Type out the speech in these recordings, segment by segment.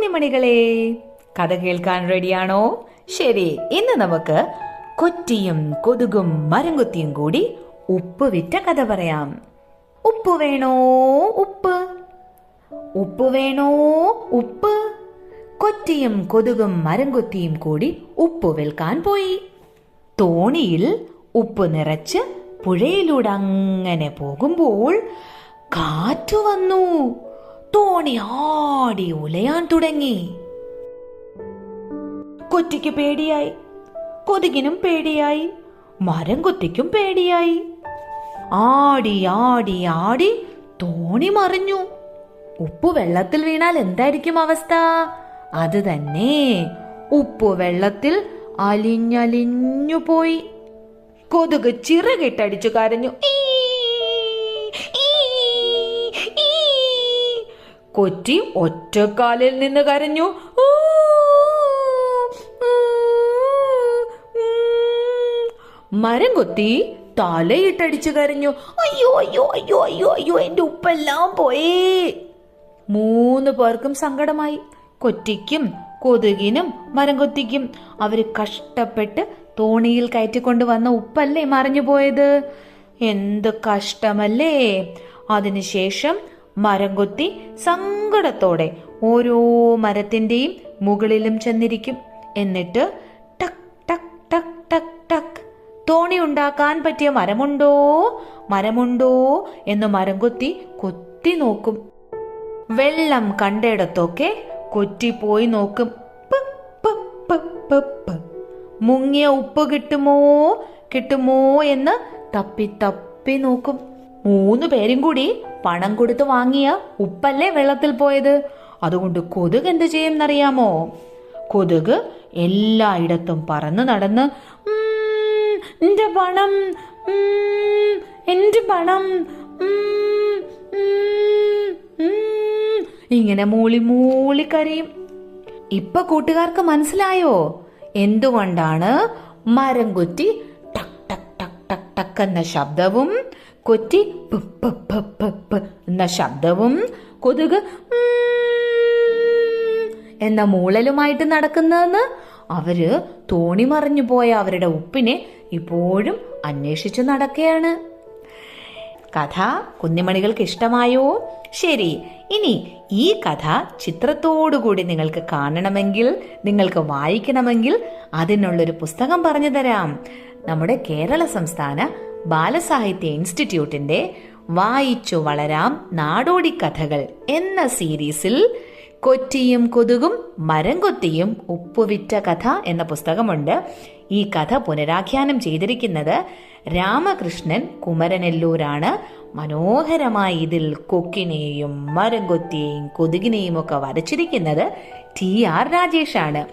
കുഞ്ഞുമണികളെ കഥ കേൾക്കാൻ റെഡിയാണോ ശരി ഇന്ന് നമുക്ക് കൊറ്റിയും കൊതുകും മരംകൊത്തിയും കൂടി ഉപ്പ് വിറ്റ കഥ പറയാം. ഉപ്പ് വേണോ ഉപ്പ്? ഉപ്പ് വേണോ ഉപ്പ്? കൊറ്റിയും കൊതുകും മരംകൊത്തിയും കൂടി ഉപ്പ് വിൽക്കാൻ പോയി. തോണിയിൽ ഉപ്പ് നിറച്ച് പുഴയിലൂടെ അങ്ങനെ പോകുമ്പോൾ കാറ്റു വന്നു. തോണി ആടി ഉലയാൻ തുടങ്ങി. കൊറ്റിക്ക് പേടിയായി. കൊതുകിനും പേടിയായി. മരം കൊത്തിക്കും പേടിയായി. ആടി ആടി ആടി തോണി മറിഞ്ഞു. ഉപ്പ് വെള്ളത്തിൽ വീണാൽ എന്തായിരിക്കും അവസ്ഥ? അത് തന്നെ. ഉപ്പ് വെള്ളത്തിൽ അലിഞ്ഞലിഞ്ഞു പോയി. കൊതുക് ചിറകിട്ടടിച്ചു കരഞ്ഞു. ഈ, കൊറ്റി ഒറ്റക്കാലിൽ നിന്ന് കരഞ്ഞു. മരം കൊത്തി തലയിട്ടടിച്ചു കരഞ്ഞു. അയ്യോ അയ്യോ അയ്യോ അയ്യോ അയ്യോ എന്റെ ഉപ്പെല്ലാം പോയേ. മൂന്ന് പേർക്കും സങ്കടമായി. കൊറ്റിക്കും കൊതുകിനും മരം കൊത്തിക്കും. അവർ കഷ്ടപ്പെട്ട് തോണിയിൽ കയറ്റിക്കൊണ്ട് വന്ന ഉപ്പല്ലേ മറിഞ്ഞു പോയത് എന്ത് കഷ്ടമല്ലേ. അതിനുശേഷം മരം കൊത്തി സങ്കടത്തോടെ ഓരോ മരത്തിന്റെയും മുകളിലും ചെന്നിരിക്കും. എന്നിട്ട് ടക് ടക് ടക് ടക് ടക്. തോണി ഉണ്ടാക്കാൻ പറ്റിയ മരമുണ്ടോ? മരമുണ്ടോ? എന്ന് മരം കൊത്തി കൊത്തി നോക്കും. വെള്ളം കണ്ടിടത്തൊക്കെ കൊറ്റിപ്പോയി നോക്കും. മുങ്ങിയ ഉപ്പ് കിട്ടുമോ? കിട്ടുമോ എന്ന് തപ്പി തപ്പി നോക്കും. മൂന്ന് പേരും കൂടി പണം കൊടുത്തു വാങ്ങിയ ഉപ്പല്ലേ വെള്ളത്തിൽ പോയത്? അതുകൊണ്ട് കൊതുക് എന്ത് ചെയ്യുമെന്നറിയാമോ? കൊതുക് എല്ലായിടത്തും പറന്ന് നടന്ന് "ഉം, എന്റെ പണം എന്റെ പണം ഉം, ഉം, ഉം." ഇങ്ങനെ മൂളി മൂളി കരയും. ഇപ്പൊ കൂട്ടുകാർക്ക് മനസ്സിലായോ? എന്തുകൊണ്ടാണ് മരം കുറ്റി ടക് ടക് ടക് ടക് ടക് എന്ന ശബ്ദവും കൊറ്റി എന്ന ശബ്ദവും കൊതുക് എന്ന മൂളലുമായിട്ട് നടക്കുന്നതെന്ന് അവർ തോണി മറിഞ്ഞു പോയ അവരുടെ ഉപ്പിനെ ഇപ്പോഴും അന്വേഷിച്ചു നടക്കുകയാണ്. കഥ കുഞ്ഞുമണികൾക്ക് ഇഷ്ടമായോ? ശരി ഇനി ഈ കഥ ചിത്രത്തോടുകൂടി നിങ്ങൾക്ക് കാണണമെങ്കിൽ നിങ്ങൾക്ക് വായിക്കണമെങ്കിൽ അതിനുള്ളൊരു പുസ്തകം പറഞ്ഞു തരാം. നമ്മുടെ കേരള സംസ്ഥാന ബാലസാഹിത്യ ഇൻസ്റ്റിറ്റ്യൂട്ടിന്റെ വായിച്ചു വളരാം നാടോടി കഥകൾ എന്ന സീരീസിൽ കൊറ്റിയും കൊതുകും മരം കൊത്തിയും ഉപ്പുവിറ്റ കഥ എന്ന പുസ്തകമുണ്ട്. ഈ കഥ പുനരാഖ്യാനം ചെയ്തിരിക്കുന്നത് രാമകൃഷ്ണൻ കുമരനെല്ലൂരാണ്. മനോഹരമായി ഇതിൽ കൊക്കിനെയും മരം കൊത്തിയെയും കൊതുകിനെയും ഒക്കെ വരച്ചിരിക്കുന്നത് ടി ആർ രാജേഷാണ്.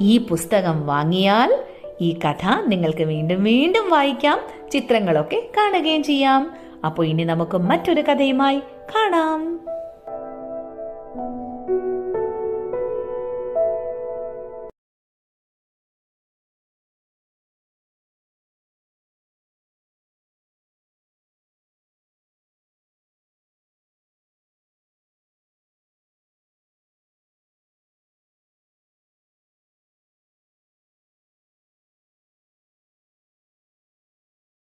ഈ പുസ്തകം വാങ്ങിയാൽ ഈ കഥ നിങ്ങൾക്ക് വീണ്ടും വീണ്ടും വായിക്കാം ചിത്രങ്ങളൊക്കെ കാണുകയും ചെയ്യാം. അപ്പോൾ ഇനി നമുക്ക് മറ്റൊരു കഥയുമായി കാണാം.